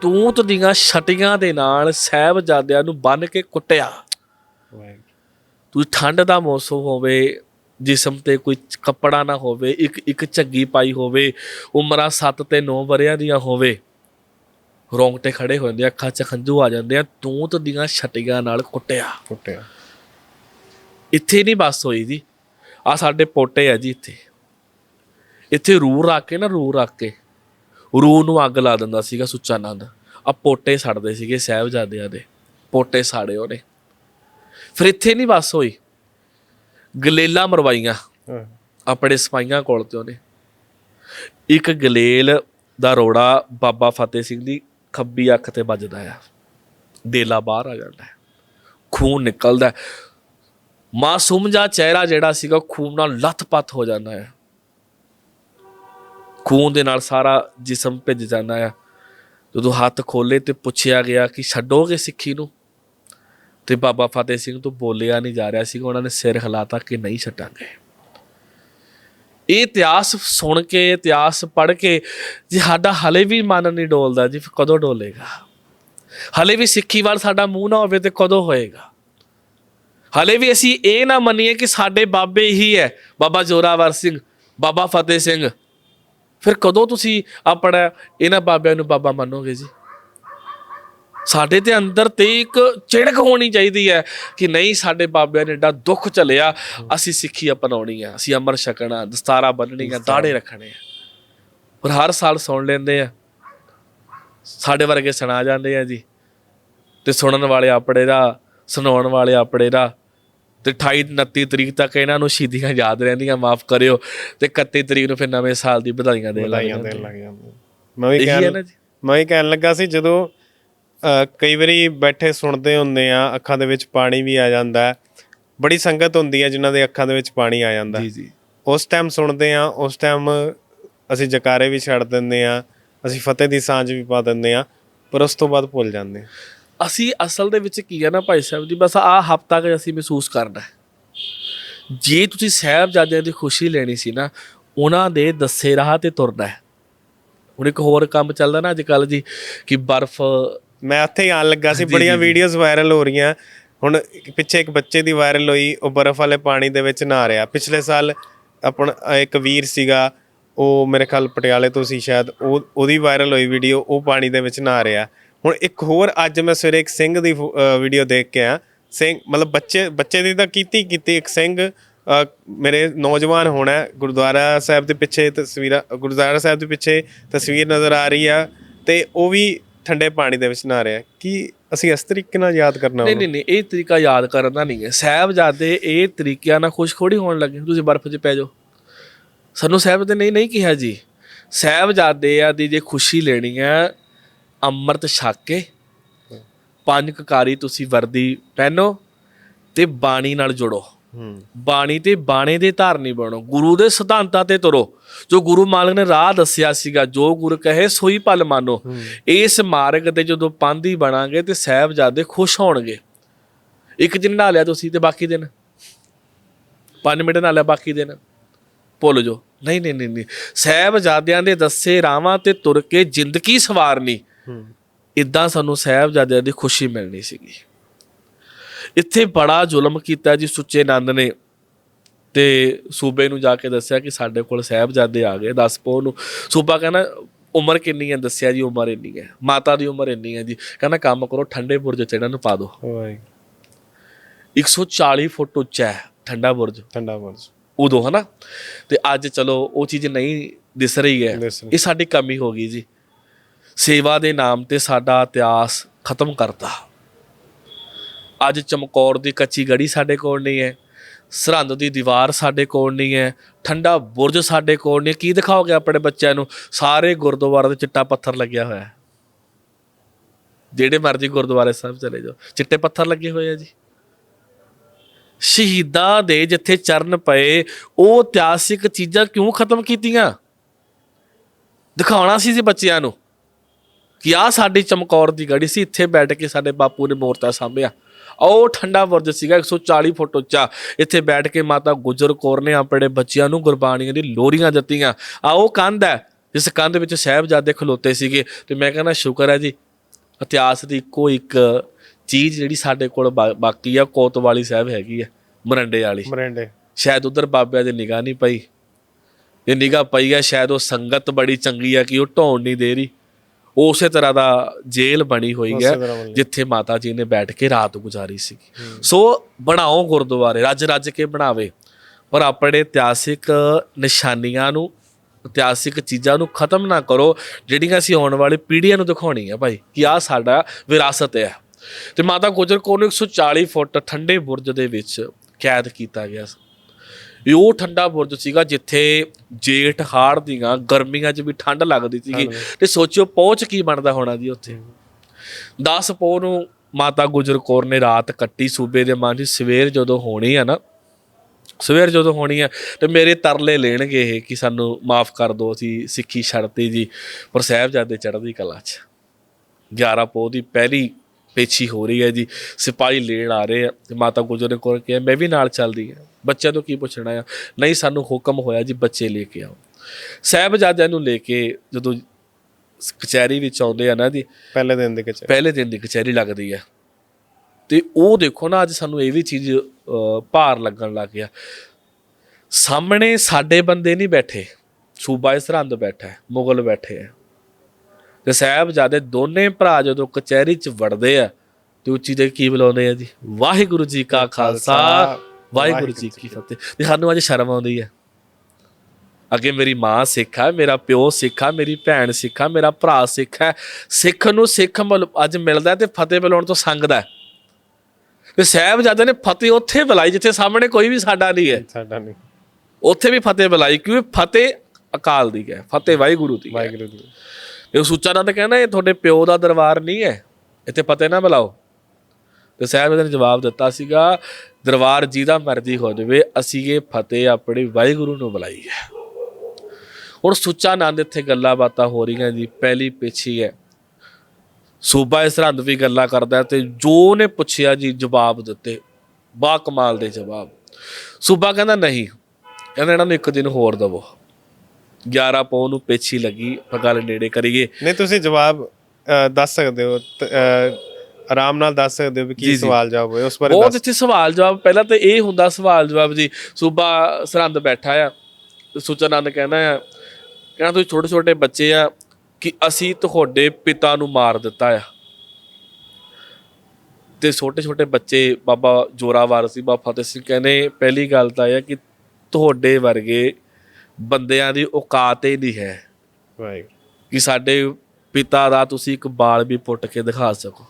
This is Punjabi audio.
ਤੂਤ ਦੀਆਂ ਛਟੀਆਂ ਦੇ ਨਾਲ ਸਹਿਬਜ਼ਾਦਿਆਂ ਨੂੰ ਬੰਨ ਕੇ ਕੁੱਟਿਆ। ਤੁਸੀਂ ਠੰਡ ਦਾ ਮੌਸਮ ਹੋਵੇ ਜਿਸਮ ਤੇ ਕੋਈ ਕੱਪੜਾ ਨਾ ਹੋਵੇ ਇੱਕ ਇੱਕ ਝੱਗੀ ਪਾਈ ਹੋਵੇ ਉਮਰਾਂ 7 ਤੇ 9 ਵਰਿਆਂ ਦੀਆਂ ਹੋਵੇ। ਰੋਂਗਟੇ ਖੜੇ ਹੋ ਜਾਂਦੇ ਅੱਖਾਂ 'ਚ ਖੰਝੂ ਆ ਜਾਂਦੇ ਆ ਤੂਤ ਦੀਆਂ ਛਟੀਆਂ ਨਾਲ ਕੁੱਟਿਆ। ਕੁੱਟਿਆ। ਇੱਥੇ ਨਹੀਂ ਬਸ ਹੋਈ ਜੀ। ਆ ਸਾਡੇ ਪੋਟੇ ਆ ਜੀ ਇੱਥੇ। ਇੱਥੇ ਰੂ ਰੱਖ ਕੇ ਨਾ ਰੂ ਰੱਖ ਕੇ। ਰੂ ਨੂੰ ਅੱਗ ਲਾ ਦਿੰਦਾ ਸੀਗਾ ਸੁੱਚਾ ਨੰਦ ਆ ਪੋਟੇ ਸੜਦੇ ਸੀਗੇ ਸਾਹਿਬਜ਼ਾਦਿਆਂ ਦੇ। ਪੋਟੇ ਸਾੜੇ ਉਹਨੇ। ਫਿਰ ਇੱਥੇ ਨਹੀਂ ਬਸ ਹੋਈ। ਗਲੇਲਾ ਮਰਵਾਈਆਂ। ਆਪਣੇ ਸਪਾਈਆਂ ਕੋਲ ਤੇ ਉਹਨੇ। ਇੱਕ ਗਲੇਲ ਦਾ ਰੋੜਾ ਬਾਬਾ ਫਤਿਹ ਸਿੰਘ ਦੀ ਖੱਬੀ ਅੱਖ ਤੇ ਵੱਜਦਾ ਆ। ਦੇਲਾ ਬਾਹਰ ਆ ਜਾਂਦਾ ਖੂਨ ਨਿਕਲਦਾ। ਮਾਸੂਮ ਜਿਹਾ ਚਿਹਰਾ ਜਿਹੜਾ ਸੀਗਾ ਖੂਨ ਨਾਲ ਲੱਥਪੱਥ ਹੋ ਜਾਂਦਾ ਹੈ। ਖੂਨ ਦੇ ਨਾਲ ਸਾਰਾ ਜਿਸਮ ਭਿੱਜ ਜਾਂਦਾ ਆ। ਜਦੋਂ ਹੱਥ ਖੋਲੇ ਤੇ ਪੁੱਛਿਆ ਗਿਆ ਕਿ ਛੱਡੋਗੇ ਸਿੱਖੀ ਨੂੰ? ਤੇ ਬਾਬਾ ਫਤਿਹ ਸਿੰਘ ਤੋਂ ਬੋਲਿਆ ਨਹੀਂ ਜਾ ਰਿਹਾ ਸੀ ਉਹਨਾਂ ਨੇ ਸਿਰ ਹਿਲਾਤਾ ਕਿ ਨਹੀਂ ਛੱਡਾਂਗੇ। ਇਹ ਇਤਿਹਾਸ ਸੁਣ ਕੇ, ਇਤਿਹਾਸ ਪੜ੍ਹ ਕੇ ਜੇ ਸਾਡਾ ਹਲੇ ਵੀ ਮਨ ਨਹੀਂ ਡੋਲਦਾ ਜੀ ਕਦੋਂ ਡੋਲੇਗਾ? ਹਲੇ ਵੀ ਸਿੱਖੀ ਵੱਲ ਸਾਡਾ ਮੂੰਹ ਨਾ ਹੋਵੇ ਤੇ ਕਦੋਂ ਹੋਏਗਾ? ਹਲੇ ਵੀ ਅਸੀਂ ਇਹ ਨਾ ਮੰਨੀਏ ਕਿ ਸਾਡੇ ਬਾਬੇ ਹੀ ਹੈ, ਬਾਬਾ ਜੋਰਾਵਰ ਸਿੰਘ, ਬਾਬਾ ਫਤਿਹ ਸਿੰਘ। ਫਿਰ ਕਦੋਂ ਤੁਸੀਂ ਆਪਣਾ ਇਹਨਾਂ ਬਾਬਿਆਂ ਨੂੰ ਬਾਬਾ ਮੰਨੋਗੇ ਜੀ? ਸਾਡੇ ਤੇ ਅੰਦਰ ਤੇ ਇੱਕ ਚਿੜਕ ਹੋਣੀ ਚਾਹੀਦੀ ਹੈ ਕਿ ਨਹੀਂ ਸਾਡੇ ਬਾਬਿਆਂ ਨੇ ਏਡਾ ਦੁੱਖ ਝੱਲਿਆ ਅਸੀਂ ਸਿੱਖੀ ਅਪਣਾਉਣੀ ਆ ਅਸੀਂ ਅਮਰ ਛਕਣਾ ਦਸਤਾਰਾ ਬੰਨਣੀਆਂ ਦਾੜੇ ਰੱਖਣੇ ਆ। ਪਰ ਹਰ ਸਾਲ ਸੁਣ ਲੈਂਦੇ ਆ। ਸਾਡੇ ਵਰਗੇ ਸੁਣਾ ਜਾਂਦੇ ਆ ਜੀ। ਤੇ ਸੁਣਨ ਵਾਲੇ ਆਪਣੇ ਦਾ ਸੁਣਾਉਣ ਵਾਲੇ ਆਪਣੇ ਦਾ ਤੇ 28 29 ਤਰੀਕ ਤੱਕ ਇਹਨਾਂ ਨੂੰ ਸ਼ਹੀਦੀਆਂ ਯਾਦ ਰਹਿੰਦੀਆਂ ਮਾਫ ਕਰਿਓ। ਤੇ 31 ਤਰੀਕ ਨੂੰ ਫਿਰ ਨਵੇਂ ਸਾਲ ਦੀ ਵਧਾਈਆਂ ਦੇਣ ਲੱਗ ਵਧਾਈਆਂ ਜਾਂਦੇ ਦੇਣ ਲੱਗ ਜਾਂਦੇ ਮੈਂ ਵੀ ਕਹਿਣ ਮੈਂ ਵੀ ਕਹਿਣ ਲੱਗਾ ਸੀ ਜਦੋਂ ਕਈ ਵਾਰੀ ਬੈਠੇ ਸੁਣਦੇ ਹੁੰਦੇ ਆ ਅੱਖਾਂ ਦੇ ਵਿੱਚ ਪਾਣੀ ਵੀ ਆ ਜਾਂਦਾ ਬੜੀ ਸੰਗਤ ਹੁੰਦੀ ਹੈ ਜਿਨ੍ਹਾਂ ਦੇ ਅੱਖਾਂ ਦੇ ਵਿੱਚ ਪਾਣੀ ਆ ਜਾਂਦਾ। ਜੀ ਜੀ। ਉਸ ਟਾਈਮ ਸੁਣਦੇ ਆ ਉਸ ਟਾਈਮ ਅਸੀਂ ਜਕਾਰੇ ਵੀ ਛੱਡ ਦਿੰਦੇ ਆ ਅਸੀਂ ਫਤਿਹ ਦੀ ਸਾਂਝ ਵੀ ਪਾ ਦਿੰਦੇ ਆ ਪਰ ਉਸ ਤੋਂ ਬਾਅਦ ਭੁੱਲ ਜਾਂਦੇ ਆ। ਅਸੀਂ ਅਸਲ ਦੇ ਵਿੱਚ ਕੀ ਹੈ ਨਾ ਭਾਈ ਸਾਹਿਬ ਜੀ ਬਸ ਆਹ ਹਫਤਾ ਕਿ ਅਸੀਂ ਮਹਿਸੂਸ ਕਰਨਾ ਜੇ ਤੁਸੀਂ ਸਾਹਿਬਜ਼ਾਦਿਆਂ ਦੀ ਖੁਸ਼ੀ ਲੈਣੀ ਸੀ ਨਾ ਉਹਨਾਂ ਦੇ ਦੱਸੇ ਰਾਹ ਤੇ ਤੁਰਨਾ ਹੈ। ਹੁਣ ਇੱਕ ਹੋਰ ਕੰਮ ਚੱਲਦਾ ਨਾ ਅੱਜ ਕੱਲ ਜੀ ਕਿ ਬਰਫ਼ ਮੈਂ ਉੱਥੇ ਹੀ ਆਣ ਲੱਗਾ ਸੀ ਬੜੀਆਂ। ਵੀਡੀਓਜ਼ ਵਾਇਰਲ ਹੋ ਰਹੀਆਂ। ਹੁਣ ਪਿੱਛੇ ਇੱਕ ਬੱਚੇ ਦੀ ਵਾਇਰਲ ਹੋਈ ਉਹ ਬਰਫ਼ ਵਾਲੇ ਪਾਣੀ ਦੇ ਵਿੱਚ ਨਹਾ ਰਿਹਾ। ਪਿਛਲੇ ਸਾਲ ਆਪਣਾ ਇੱਕ ਵੀਰ ਸੀਗਾ ਉਹ ਮੇਰੇ ਖਿਆਲ ਪਟਿਆਲੇ ਤੋਂ ਸੀ ਸ਼ਾਇਦ ਉਹ ਉਹਦੀ ਵਾਇਰਲ ਹੋਈ ਵੀਡੀਓ ਉਹ ਪਾਣੀ ਦੇ ਵਿੱਚ ਨਹਾ ਰਿਹਾ। ਹੁਣ ਇੱਕ ਹੋਰ ਅੱਜ ਮੈਂ ਸਵੇਰੇ ਇੱਕ ਸਿੰਘ ਦੀ ਵੀਡੀਓ ਦੇਖ ਕੇ ਆ ਸਿੰਘ ਮਤਲਬ ਬੱਚੇ ਬੱਚੇ ਦੀ ਤਾਂ ਕੀਤੀ ਕੀਤੀ ਇੱਕ ਸਿੰਘ ਮੇਰੇ ਨੌਜਵਾਨ ਹੋਣਾ ਗੁਰਦੁਆਰਾ ਸਾਹਿਬ ਦੇ ਪਿੱਛੇ ਤਸਵੀਰਾਂ ਗੁਰਦੁਆਰਾ ਸਾਹਿਬ ਦੇ ਪਿੱਛੇ ਤਸਵੀਰ ਨਜ਼ਰ ਆ ਰਹੀ ਆ ਤੇ ਉਹ ਵੀ ਠੰਡੇ ਪਾਣੀ ਦੇ ਵਿੱਚ ਨਹਾ ਰਿਹਾ ਕੀ ਅਸੀਂ ਇਸ ਤਰੀਕੇ ਨਾਲ ਯਾਦ ਕਰਨਾ ਨਹੀਂ? ਨਹੀਂ ਨਹੀਂ ਇਹ ਤਰੀਕਾ ਯਾਦ ਕਰਨ ਦਾ ਨਹੀਂ ਹੈ। ਸਾਹਿਬਜ਼ਾਦੇ ਇਹ ਤਰੀਕਿਆਂ ਨਾਲ ਖੁਸ਼ ਖੋੜੀ ਹੋਣ ਲੱਗੇ ਤੁਸੀਂ ਬਰਫ਼ 'ਚ ਪੈ ਜਾਓ। ਸਾਨੂੰ ਸਾਹਿਬ ਦੇ ਨਹੀਂ ਨਹੀਂ ਕਿਹਾ ਜੀ। ਸਾਹਿਬਜ਼ਾਦੇ ਆ ਦੀ ਜੇ ਖੁਸ਼ੀ ਲੈਣੀ ਹੈ ਅੰਮ੍ਰਿਤ ਛਕ ਕੇ ਪੰਜ ਕਕਾਰੀ ਤੁਸੀਂ ਵਰਦੀ ਪਹਿਨੋ ਤੇ ਬਾਣੀ ਨਾਲ ਜੁੜੋ। ਬਾਣੀ ਤੇ ਬਾਣੇ ਦੇ ਧਾਰਨੀ ਬਣੋ। ਗੁਰੂ ਦੇ ਸਿਧਾਂਤਾਂ ਤੇ ਤੁਰੋ। ਜੋ ਗੁਰੂ ਮਾਲਕ ਨੇ ਰਾਹ ਦੱਸਿਆ ਸੀਗਾ ਜੋ ਗੁਰ ਕਹੇ ਸੋਈ ਭਲ ਮਾਨੋ। ਇਸ ਮਾਰਗ ਤੇ ਜਦੋਂ ਪਾਂਦੀ ਬਣਾਂਗੇ ਤੇ ਸਾਹਿਬਜ਼ਾਦੇ ਖੁਸ਼ ਹੋਣਗੇ। ਇੱਕ ਦਿਨ ਨਹਾ ਲਿਆ ਤੁਸੀਂ ਤੇ ਬਾਕੀ ਦਿਨ? ਪੰਜ ਮਿੰਟ ਨਹਾ ਲਿਆ ਬਾਕੀ ਦਿਨ? ਭੁੱਲ ਜੋ ਨਹੀਂ ਨਹੀਂ ਨਹੀਂ। ਸਾਹਿਬਜ਼ਾਦਿਆਂ ਦੇ ਦੱਸੇ ਰਾਵਾਂ ਤੇ ਤੁਰ ਕੇ ਜ਼ਿੰਦਗੀ ਸਵਾਰਨੀ। ਇਦਾਂ ਸਾਨੂੰ ਸਾਹਿਬਜ਼ਾਦਿਆਂ ਦੀ ਖੁਸ਼ੀ ਮਿਲਣੀ ਸੀਗੀ। ਇੱਥੇ ਬੜਾ ਜ਼ੁਲਮ ਕੀਤਾ ਜੀ ਸੁੱਚੇ ਨੰਦ ਨੇ ਤੇ ਸੂਬੇ ਨੂੰ ਜਾ ਕੇ ਦੱਸਿਆ ਕਿ ਸਾਡੇ ਕੋਲ ਸਾਹਿਬਜ਼ਾਦੇ ਆ ਗਏ ਦੱਸ ਪੋ ਨੂੰ ਸੂਬਾ ਕਹਿੰਦਾ ਉਮਰ ਕਿੰਨੀ ਹੈ? ਦੱਸਿਆ ਜੀ ਉਮਰ ਇੰਨੀ ਹੈ। ਮਾਤਾ ਦੀ ਉਮਰ ਇੰਨੀ ਹੈ ਜੀ। ਕਹਿੰਦਾ ਕੰਮ ਕਰੋ ਠੰਡੇ ਬੁਰਜ ਚ ਇਹਨਾਂ ਨੂੰ ਪਾ ਦਿਓ ਓਏ 140 ਫੁੱਟ ਉੱਚਾ ਹੈ ਠੰਡਾ ਬੁਰਜ। ਠੰਡਾ ਬੁਰਜ। ਉਦੋਂ ਹਨਾ? ਤੇ ਅੱਜ ਚਲੋ ਉਹ ਚੀਜ਼ ਨਹੀਂ ਦਿਸ ਰਹੀ ਹੈ। ਇਹ ਸਾਡੀ ਕਮੀ ਹੋ ਗਈ ਜੀ। ਸੇਵਾ ਦੇ ਨਾਮ ਤੇ ਸਾਡਾ ਇਤਿਹਾਸ ਖਤਮ ਕਰਤਾ। ਅੱਜ ਚਮਕੌਰ ਦੀ ਕੱਚੀ ਗੜੀ ਸਾਡੇ ਕੋਲ ਨਹੀਂ ਹੈ, ਸਰਹੰਦ ਦੀ ਦੀਵਾਰ ਸਾਡੇ ਕੋਲ ਨਹੀਂ ਹੈ, ਠੰਡਾ ਬੁਰਜ ਸਾਡੇ ਕੋਲ ਨਹੀਂ ਹੈ। ਕੀ ਦਿਖਾਓਗੇ ਆਪਣੇ ਬੱਚਿਆਂ ਨੂੰ? ਸਾਰੇ ਗੁਰਦੁਆਰੇ ਤੇ ਚਿੱਟਾ ਪੱਥਰ ਲੱਗਿਆ ਹੋਇਆ ਹੈ। ਜਿਹੜੇ ਮਰਜ਼ੀ ਗੁਰਦੁਆਰੇ ਸਾਹਿਬ ਚਲੇ ਜਾਓ। ਚਿੱਟੇ ਪੱਥਰ ਲੱਗੇ ਹੋਏ ਆ ਜੀ। ਸ਼ਹੀਦਾਂ ਦੇ ਜਿੱਥੇ ਚਰਨ ਪਏ, ਉਹ ਇਤਿਹਾਸਿਕ ਚੀਜ਼ਾਂ ਕਿਉਂ ਖਤਮ ਕੀਤੀਆਂ? ਦਿਖਾਉਣਾ ਸੀ ਜੀ ਬੱਚਿਆਂ ਨੂੰ। ਕਿ ਆ ਸਾਡੀ ਚਮਕੌਰ ਦੀ ਗੜੀ ਸੀ ਇੱਥੇ ਬੈਠ ਕੇ ਸਾਡੇ ਬਾਪੂ ਨੇ ਮੂਰਤਾ ਸਾਂਭਿਆ। ਉਹ ਠੰਡਾ ਬੁਰਜ ਸੀਗਾ 140 ਫੁੱਟ ਉੱਚਾ। ਇੱਥੇ ਬੈਠ ਕੇ ਮਾਤਾ ਗੁਜਰ ਕੌਰ ਨੇ ਆਪਣੇ ਬੱਚਿਆਂ ਨੂੰ ਗੁਰਬਾਣੀਆਂ ਦੀ ਲੋਰੀਆਂ ਦਿੱਤੀਆਂ। ਆ ਉਹ ਕੰਧ ਹੈ ਜਿਸ ਕੰਧ ਵਿੱਚ ਸਾਹਿਬਜ਼ਾਦੇ ਖਲੋਤੇ ਸੀਗੇ। ਤੇ ਮੈਂ ਕਹਿੰਦਾ ਸ਼ੁਕਰ ਹੈ ਜੀ ਇਤਿਹਾਸ ਦੀ ਇੱਕੋ ਇੱਕ ਚੀਜ਼ ਜਿਹੜੀ ਸਾਡੇ ਕੋਲ ਬਾਕੀ ਆ ਕੋਤਵਾਲੀ ਸਾਹਿਬ ਹੈਗੀ ਆ ਮਰੰਡੇ ਵਾਲੀ। ਮਰਿੰਡੇ। ਸ਼ਾਇਦ ਉਧਰ ਬਾਬਿਆਂ ਦੀ ਨਿਗਾਹ ਨਹੀਂ ਪਈ। ਜੇ ਨਿਗਾਹ ਪਈ ਆ ਸ਼ਾਇਦ ਉਹ ਸੰਗਤ ਬੜੀ ਚੰਗੀ ਆ ਕਿ ਉਹ ਢਾਉਣ ਨਹੀਂ ਦੇ ਰਹੀ। ਉਸੇ ਤਰ੍ਹਾਂ ਦਾ ਜੇਲ੍ਹ ਬਣੀ ਹੋਈ ਹੈ। ਜਿੱਥੇ ਮਾਤਾ ਜੀ ਨੇ ਬੈਠ ਕੇ ਰਾਤ ਗੁਜ਼ਾਰੀ ਸੀ ਸੋ ਬਣਾਓ ਗੁਰਦੁਆਰੇ ਰੱਜ ਰੱਜ ਕੇ ਬਣਾਵੇ। ਪਰ ਆਪਣੇ ਇਤਿਹਾਸਿਕ ਨਿਸ਼ਾਨੀਆਂ ਨੂੰ ਇਤਿਹਾਸਿਕ ਚੀਜ਼ਾਂ ਨੂੰ ਖਤਮ ਨਾ ਕਰੋ ਜਿਹੜੀਆਂ ਅਸੀਂ ਆਉਣ ਵਾਲੀ ਪੀੜ੍ਹੀਆਂ ਨੂੰ ਦਿਖਾਉਣੀਆਂ ਭਾਈ ਕਿ ਆਹ ਸਾਡਾ ਵਿਰਾਸਤ ਹੈ। ਤੇ ਮਾਤਾ ਗੁਜਰ ਕੌਰ ਨੂੰ 140 ਫੁੱਟ ਠੰਡੇ ਬੁਰਜ ਦੇ ਵਿੱਚ ਕੈਦ ਕੀਤਾ ਗਿਆ ਸੀ। ਇਹ ਉਹ ਠੰਡਾ ਬੁਰਜ ਸੀਗਾ ਜਿੱਥੇ ਜੇਠ ਹਾੜ ਦੀਆਂ ਗਰਮੀਆਂ 'ਚ ਵੀ ਠੰਡ ਲੱਗਦੀ ਸੀਗੀ। ਤੇ ਸੋਚਿਓ ਪਹੁੰਚ ਕੀ ਬਣਦਾ ਹੋਣਾ ਜੀ ਉੱਥੇ। 10 ਪੋਹ ਨੂੰ ਮਾਤਾ ਗੁਜਰ ਕੌਰ ਨੇ ਰਾਤ ਕੱਟੀ ਸੂਬੇ ਦੇ ਮਾਂ ਜੀ ਸਵੇਰ ਜਦੋਂ ਹੋਣੀ ਆ ਨਾ ਸਵੇਰ ਜਦੋਂ ਹੋਣੀ ਆ ਤੇ ਮੇਰੇ ਤਰਲੇ ਲੈਣਗੇ ਇਹ ਕਿ ਸਾਨੂੰ ਮਾਫ ਕਰ ਦਿਓ ਅਸੀਂ ਸਿੱਖੀ ਛੱਡਤੀ ਜੀ। ਪਰ ਸਾਹਿਬਜ਼ਾਦੇ ਚੜ੍ਹਦੀ ਕਲਾ 'ਚ। 11 ਪੋਹ ਦੀ ਪਹਿਲੀ ਪੇਛੀ ਹੋ ਰਹੀ ਹੈ ਜੀ ਸਿਪਾਹੀ ਲੈਣ ਆ ਰਹੇ ਆ ਤੇ ਮਾਤਾ ਗੁਜਰ ਨੇ ਕੋਲ ਕਿਹਾ ਮੈਂ ਵੀ ਨਾਲ ਚੱਲਦੀ ਆ ਬੱਚਿਆਂ ਤੋਂ ਕੀ ਪੁੱਛਣਾ ਆ? ਨਹੀਂ ਸਾਨੂੰ ਹੁਕਮ ਹੋਇਆ ਜੀ ਬੱਚੇ ਲੈ ਕੇ ਆਓ। ਸਾਹਿਬਜ਼ਾਦਿਆਂ ਨੂੰ ਲੈ ਕੇ ਜਦੋਂ ਕਚਹਿਰੀ ਵਿੱਚ ਆਉਂਦੇ ਆ ਨਾ ਜੀ ਪਹਿਲੇ ਦਿਨ ਦੇ ਵਿੱਚ ਪਹਿਲੇ ਦਿਨ ਦੀ ਕਚਹਿਰੀ ਲੱਗਦੀ ਆ। ਤੇ ਉਹ ਦੇਖੋ ਨਾ ਅੱਜ ਸਾਨੂੰ ਇਹ ਵੀ ਚੀਜ਼ ਭਾਰ ਲੱਗਣ ਲੱਗ ਗਿਆ। ਸਾਹਮਣੇ ਸਾਡੇ ਬੰਦੇ ਨਹੀਂ ਬੈਠੇ। ਸੂਬਾ ਇਹ ਸਰਹੰਦ ਬੈਠਾ ਹੈ ਮੁਗਲ ਬੈਠੇ ਆ। ਤੇ ਸਾਹਿਬਜ਼ਾਦੇ ਦੋਨੇ ਭਰਾ ਜਦੋਂ ਕਚਹਿਰੀ 'ਚ ਵੜਦੇ ਆ ਤੇ ਉੱਚੀ ਦੇ ਕੀ ਬੁਲਾਉਂਦੇ ਆ ਜੀ? ਵਾਹਿਗੁਰੂ ਜੀ ਕਾ ਖਾਲਸਾ ਵਾਹਿਗੁਰੂ ਜੀ ਕੀ ਫਤਿਹ। ਤੇ ਸਾਨੂੰ ਅੱਜ ਸ਼ਰਮ ਆਉਂਦੀ ਹੈ ਅੱਗੇ ਮੇਰੀ ਮਾਂ ਸਿੱਖ ਹੈ ਮੇਰਾ ਪਿਓ ਸਿੱਖ ਹੈ ਮੇਰੀ ਭੈਣ ਸਿੱਖ ਹੈ ਮੇਰਾ ਭਰਾ ਸਿੱਖ ਹੈ ਸਿੱਖ ਨੂੰ ਸਿੱਖ ਮਿਲ- ਅੱਜ ਮਿਲਦਾ ਤੇ ਫਤਿਹ ਬੁਲਾਉਣ ਤੋਂ ਸੰਗਦਾ ਤੇ ਸਾਹਿਬਜ਼ਾਦੇ ਨੇ ਫਤਿਹ ਉੱਥੇ ਬੁਲਾਈ ਜਿੱਥੇ ਸਾਹਮਣੇ ਕੋਈ ਵੀ ਸਾਡਾ ਨਹੀਂ ਹੈ। ਸਾਡਾ ਨਹੀਂ। ਉੱਥੇ ਵੀ ਫਤਿਹ ਬੁਲਾਈ ਕਿਉਂਕਿ ਫਤਿਹ ਅਕਾਲ ਦੀ ਹੈ ਫਤਿਹ ਵਾਹਿਗੁਰੂ ਦੀ ਹੈ। ਵਾਹਿਗੁਰੂ ਜੀ ਇਹ ਸੁੱਚਾਨੰਦ ਕਹਿੰਦਾ, ਇਹ ਤੁਹਾਡੇ ਪਿਓ ਦਾ ਦਰਬਾਰ ਨਹੀਂ ਹੈ। ਇੱਥੇ ਫਤਿਹ ਨਾ ਬੁਲਾਓ ਤੇ ਸਾਹਿਬ ਨੇ ਜਵਾਬ ਦਿੱਤਾ ਸੀਗਾ, ਦਰਬਾਰ ਜਿਹਦਾ ਮਰਜ਼ੀ ਹੋ ਜਾਵੇ, ਅਸੀਂ ਇਹ ਫਤਿਹ ਆਪਣੇ ਵਾਹਿਗੁਰੂ ਨੂੰ ਬੁਲਾਈ ਹੈ। ਹੁਣ ਸੁੱਚਾਨੰਦ ਇੱਥੇ ਗੱਲਾਂ ਬਾਤਾਂ ਹੋ ਰਹੀਆਂ ਜੀ, ਪਹਿਲੀ ਪਿੱਛੀ ਹੈ। ਸੂਬਾ ਇਸ ਸਰਹੰਦ ਵੀ ਗੱਲਾਂ ਕਰਦਾ ਹੈ ਤੇ ਜੋ ਉਹਨੇ ਪੁੱਛਿਆ ਜੀ, ਜਵਾਬ ਦਿੱਤੇ। ਬਾ ਕਮਾਲ ਦੇ ਜਵਾਬ। ਸੂਬਾ ਕਹਿੰਦਾ, ਨਹੀਂ, ਕਹਿੰਦਾ ਇਹਨਾਂ ਨੂੰ ਇੱਕ ਦਿਨ ਹੋਰ ਦਵੋ। 11 ਪੌਂ ਨੂੰ ਪੇਛੀ ਲੱਗੀ ਆਪਾਂ ਗੱਲ ਨੇੜੇ ਕਰੀਏ। ਨਹੀਂ ਤੁਸੀਂ ਜਵਾਬ ਅ, ਦੱਸ ਸਕਦੇ ਹੋ ਤ- ਅ, ਆਰਾਮ ਨਾਲ ਦੱਸ ਸਕਦੇ ਹੋ ਵੀ ਕੀ। ਸਵਾਲ ਜਵਾਬ ਹੋਏ ਉਸ ਬਾਰੇ ਬਹੁਤ ਦੱਸ। ਇੱਥੇ ਸਵਾਲ ਜਵਾਬ। ਪਹਿਲਾਂ ਤਾਂ ਇਹ ਹੁੰਦਾ ਸਵਾਲ ਜਵਾਬ ਜੀ ਸੂਬਾ ਸਰਹੰਦ ਬੈਠਾ ਆ ਸੁਚਨਾਨੰਦ ਕਹਿੰਦਾ ਆ ਕਹਿੰਦਾ ਤੁਸੀਂ ਛੋਟੇ ਛੋਟੇ ਬੱਚੇ ਆ ਕਿ ਅਸੀਂ ਤੁਹਾਡੇ ਪਿਤਾ ਨੂੰ ਮਾਰ ਦਿੱਤਾ ਆ। ਤੇ ਛੋਟੇ ਛੋਟੇ ਬੱਚੇ ਬਾਬਾ ਜੋਰਾਵਰ ਸੀ ਬਾਬਾ ਫਤਿਹ ਸਿੰਘ ਕਹਿੰਦੇ ਪਹਿਲੀ ਗੱਲ ਤਾਂ ਇਹ ਆ ਕਿ ਤੁਹਾਡੇ ਵਰਗੇ ਬੰਦਿਆਂ ਦੀ ਔਕਾਤ ਹੀ ਨਹੀਂ ਹੈ ਵਾਹਿਗੁਰੂ ਕਿ ਸਾਡੇ ਪਿਤਾ ਦਾ ਤੁਸੀਂ ਇੱਕ ਬਾਲ ਵੀ ਪੁੱਟ ਕੇ ਦਿਖਾ ਸਕੋ।